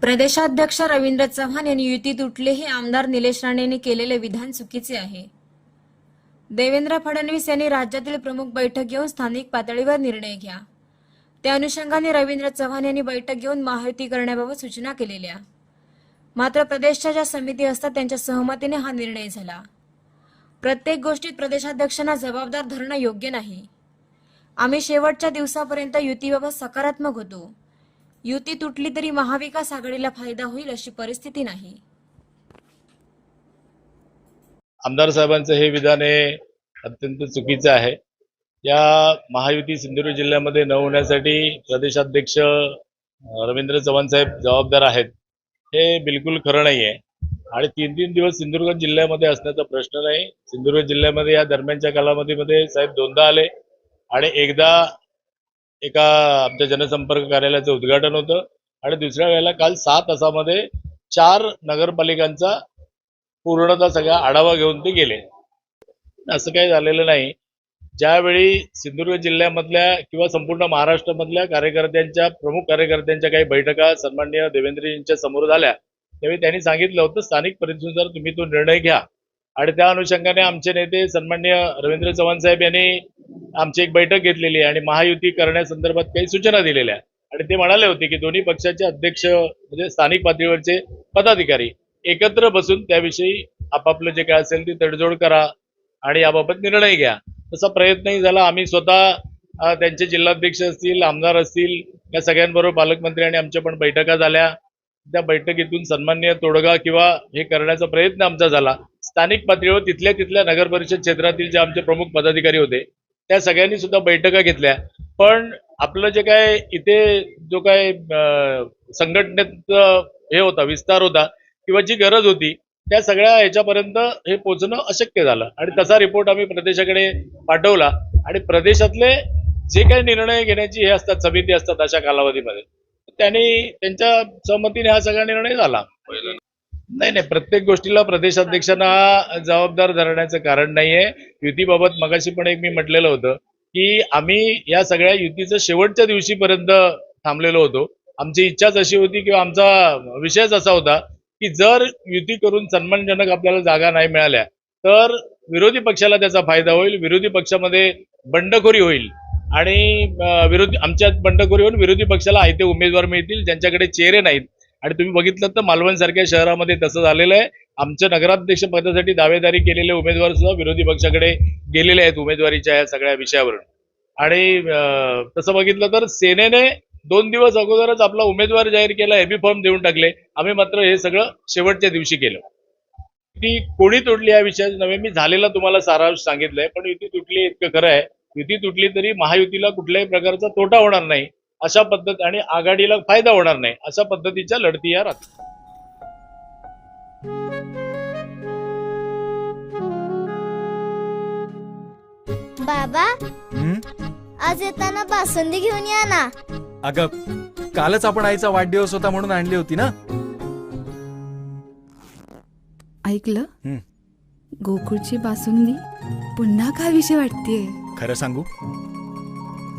प्रदेशाध्यक्ष रवींद्र चव्हाण यांनी युती तुटले हे आमदार निलेश राणेंनी केलेले विधान चुकीचे आहे. देवेंद्र फडणवीस यांनी राज्यातील प्रमुख बैठक घेऊन स्थानिक पातळीवर निर्णय घ्या. त्या अनुषंगाने रवींद्र चव्हाण यांनी बैठक घेऊन महायुती करण्याबाबत सूचना केलेल्या. मात्र प्रदेशच्या ज्या समिती असतात त्यांच्या सहमतीने हा निर्णय झाला. प्रत्येक गोष्टीत प्रदेशाध्यक्षांना जबाबदार धरणं योग्य नाही. आम्ही शेवटच्या दिवसापर्यंत युतीबाबत सकारात्मक होतो. युती तुटली तरी महाविकास आघाडीला फायदा होईल अशी परिस्थिती नाही. आमदार साहेबांचं हे विधान हे अत्यंत चुकीचं आहे. या महायुती सिंधुदुर्ग जिल्ह्यामध्ये न होण्यासाठी प्रदेशाध्यक्ष रवींद्र चव्हाण साहेब जबाबदार आहेत. हे बिलकुल खरं नाही आहे आणि तीन तीन दिवस सिंधुदुर्ग जिल्ह्यामध्ये असण्याचा प्रश्न नाही. सिंधुदुर्ग जिल्ह्यामध्ये या दरम्यानच्या कालावधीमध्ये साहेब दोनदा आले आणि एकदा एका आमच्या जनसंपर्क कार्यालयाचं उद्घाटन होतं. आणि दुसऱ्या वेळेला काल सहा तासामध्ये चार नगरपालिकांचा पूर्णतः सगळा आढावा घेऊन ते गेले. असं काही झालेलं नाही. ज्यावेळी सिंधुदुर्ग जिल्ह्यामधल्या किंवा संपूर्ण महाराष्ट्रामधल्या कार्यकर्त्यांच्या प्रमुख कार्यकर्त्यांच्या काही बैठका सन्माननीय देवेंद्रजींच्या समोर झाल्या त्यावेळी त्यांनी सांगितलं होतं स्थानिक परिस्थितीनुसार तुम्ही तो निर्णय घ्या. आणि त्या अनुषंगाने आमचे नेते सन्माननीय रवींद्र चव्हाण साहेब यांनी आमची एक बैठक घेतलेली आहे आणि महायुती करण्यासंदर्भात काही सूचना दिलेल्या आणि ते म्हणाले होते की दोन्ही पक्षाचे अध्यक्ष म्हणजे स्थानिक पातळीवरचे पदाधिकारी एकत्र बसून त्याविषयी आपापलं जे काय असेल ते तडजोड करा आणि याबाबत निर्णय घ्या. तसा प्रयत्नही झाला. आम्ही स्वतः त्यांचे जिल्हाध्यक्ष असतील आमदार असतील या सगळ्यांबरोबर पालकमंत्री आणि आमच्या पण बैठका झाल्या. त्या बैठकीतून सन्मान्य तोडगा किंवा हे करण्याचा प्रयत्न आमचा झाला. स्थानिक पातळीवर तिथल्या तिथल्या नगर परिषद क्षेत्रातील जे आमचे प्रमुख पदाधिकारी होते त्या सगळ्यांनी सुद्धा बैठका घेतल्या. पण आपलं जे काय इथे जो काय अ, संघटनेत हे होता विस्तार होता किंवा जी गरज होती त्या सगळ्या ह्याच्यापर्यंत हे पोहोचणं अशक्य झालं. आणि तसा रिपोर्ट आम्ही प्रदेशाकडे पाठवला. आणि प्रदेशातले जे काही निर्णय घेण्याची हे असतात समिती असतात अशा कालावधीमध्ये त्यांनी त्यांच्या सहमतीने हा सगळा निर्णय झाला. नाही नाही प्रत्येक गोष्टीला प्रदेशाध्यक्षांना जबाबदार धरण्याचं कारण नाहीये. युतीबाबत मगाशी पण एक मी म्हटलेलं होतं की आम्ही या सगळ्या युतीचं शेवटच्या दिवशीपर्यंत थांबलेलो होतो. आमची इच्छाच अशी होती किंवा आमचा विषयच असा होता की जर युती करून सन्मानजनक आपल्याला जागा नाही मिळाल्या तर विरोधी पक्षाला त्याचा फायदा होईल विरोधी पक्षामध्ये बंडखोरी होईल आणि विरोधी आमच्यात बंडखोरी होऊन विरोधी पक्षाला आयते उमेदवार मिळतील ज्यांच्याकडे चेहरे नाहीत. आणि तुम्ही बघितलं तर मालवणसारख्या शहरामध्ये तसं झालेलं आहे. आमच्या नगराध्यक्ष पदासाठी दावेदारी केलेले उमेदवार सुद्धा विरोधी पक्षाकडे गेलेले आहेत उमेदवारीच्या या सगळ्या विषयावरून. आणि तसं बघितलं तर सेनेने दोन दिवस अगोदरच आपला उमेदवार जाहीर केला एबी फॉर्म देऊन टाकले. आम्ही मात्र हे सगळं शेवटच्या दिवशी केलं. ती कोणी तुटली या विषयात नव्हे मी झालेला तुम्हाला सारांश सांगितलंय पण युती तुटली इतकं खरं आहे. युती तुटली तरी महायुतीला कुठल्याही प्रकारचा तोटा होणार नाही. अशा पद्धत आणि आघाडीला फायदा होणार नाही. अशा पद्धतीच्या लढती या राहतील. बाबा हं? आज येताना बासुंदी घेऊन या ना. अगं कालच आपण आईचा वाढदिवस होता म्हणून आणली होती ना? ऐकलं? हं. गोकुळची बासुंदी पुन्हा खावीशी वाटतेय? खरं सांगू?